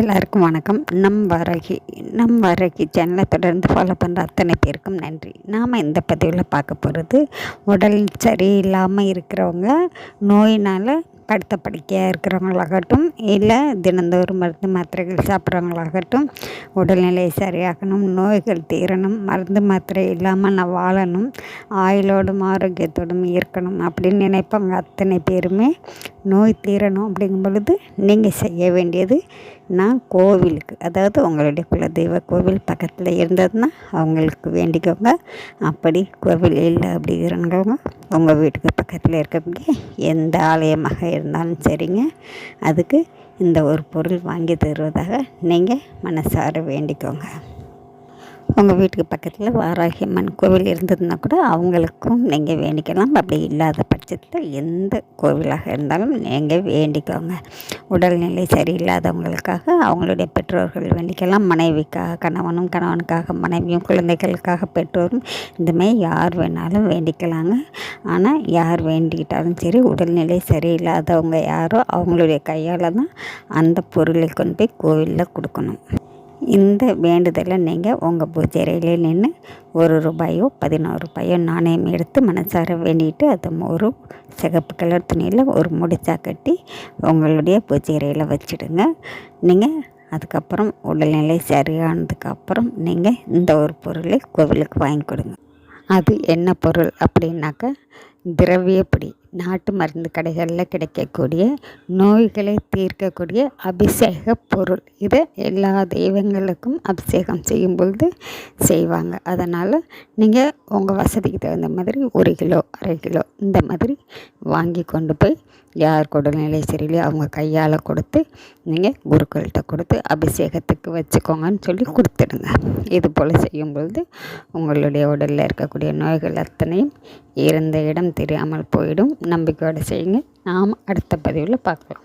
எல்லாருக்கும் வணக்கம். நம் வரகி நம் வரகி சேனலை தொடர்ந்து ஃபாலோ பண்ணுற அத்தனை பேருக்கும் நன்றி. நாம் இந்த பதிவில் பார்க்க போகிறது உடல் சரியில்லாமல் இருக்கிறவங்க நோயினால் அடுத்த படிக்கையாக இருக்கிறவங்களாகட்டும் இல்லை தினந்தோறும் மருந்து மாத்திரைகள் சாப்பிட்றவங்களாகட்டும் உடல்நிலை சரியாகணும் நோய்கள் தீரணும் மருந்து மாத்திரை இல்லாமல் நான் வாழணும் ஆயுளோடும் ஆரோக்கியத்தோடும் இருக்கணும் அப்படின்னு நினைப்பாங்க அத்தனை பேருமே நோய் தீரணும் அப்படிங்கும் பொழுது நீங்கள் செய்ய வேண்டியது நான் கோவிலுக்கு அதாவது உங்களுடைய குலதெய்வ கோவில் பக்கத்தில் இருந்ததுன்னா அவங்களுக்கு வேண்டிக்கோங்க. அப்படி கோவில் இல்லை அப்படிங்கிறவங்க உங்கள் வீட்டுக்கு பக்கத்தில் இருக்கவங்க எந்த ஆலயமாக இருந்தாலும் சரிங்க. அதுக்கு இந்த ஒரு பொருள் வாங்கி தருவதாக நீங்கள் மனசார வேண்டிக்கோங்க. உங்கள் வீட்டுக்கு பக்கத்தில் வாராகி அம்மன் கோவில் இருந்ததுன்னா கூட அவங்களுக்கும் நீங்கள் வேண்டிக்கலாம். அப்படி இல்லாத பட்சத்தில் எந்த கோவிலாக இருந்தாலும் நீங்கள் வேண்டிக்கோங்க. உடல்நிலை சரியில்லாதவங்களுக்காக அவங்களுடைய பெற்றோர்கள் வேண்டிக்கலாம். மனைவிக்காக கணவனும் கணவனுக்காக மனைவியும் குழந்தைகளுக்காக பெற்றோரும் இந்தமாதிரி யார் வேணாலும் வேண்டிக்கலாங்க. ஆனால் யார் வேண்டிக்கிட்டாலும் சரி உடல்நிலை சரியில்லாதவங்க யாரோ அவங்களுடைய கையால் தான் அந்த பொருளை கொண்டு போய் கோவிலில் கொடுக்கணும். இந்த வேண்டுதலை நீங்கள் உங்கள் பூஜை அறையிலே நின்று ஒரு ரூபாயோ பதினோரு ரூபாயோ நாணயம் எடுத்து மனசார வேண்டிட்டு அதை ஒரு சிகப்பு கலர் துணியில் ஒரு முடிச்சா கட்டி உங்களுடைய பூஜை அறையில் வச்சுடுங்க. நீங்கள் அதுக்கப்புறம் உடல்நிலை சரியானதுக்கப்புறம் நீங்கள் இந்த ஒரு பொருளை கோவிலுக்கு வாங்கி கொடுங்க. அது என்ன பொருள் அப்படின்னாக்கா திரவியப்படி நாட்டு மருந்து கடைகளில் கிடைக்கக்கூடிய நோய்களை தீர்க்கக்கூடிய அபிஷேக பொருள். இதை எல்லா தெய்வங்களுக்கும் அபிஷேகம் செய்யும் பொழுது செய்வாங்க. அதனால் நீங்கள் உங்கள் வசதிக்கு தகுந்த மாதிரி ஒரு கிலோ அரை கிலோ இந்த மாதிரி வாங்கி கொண்டு போய் யார் உடல்நிலை சரியில்லையோ அவங்க கையால் கொடுத்து நீங்கள் குருக்கள்கிட்ட கொடுத்து அபிஷேகத்துக்கு வச்சுக்கோங்கன்னு சொல்லி கொடுத்துடுங்க. இது போல் செய்யும் பொழுது உங்களுடைய உடலில் இருக்கக்கூடிய நோய்கள் அத்தனையும் இருந்த இடம் தெரியாமல் போயிடும். நம்பிக்கையோடு செய்யுங்க. நாம் அடுத்த பதிவில் பார்க்கலாம்.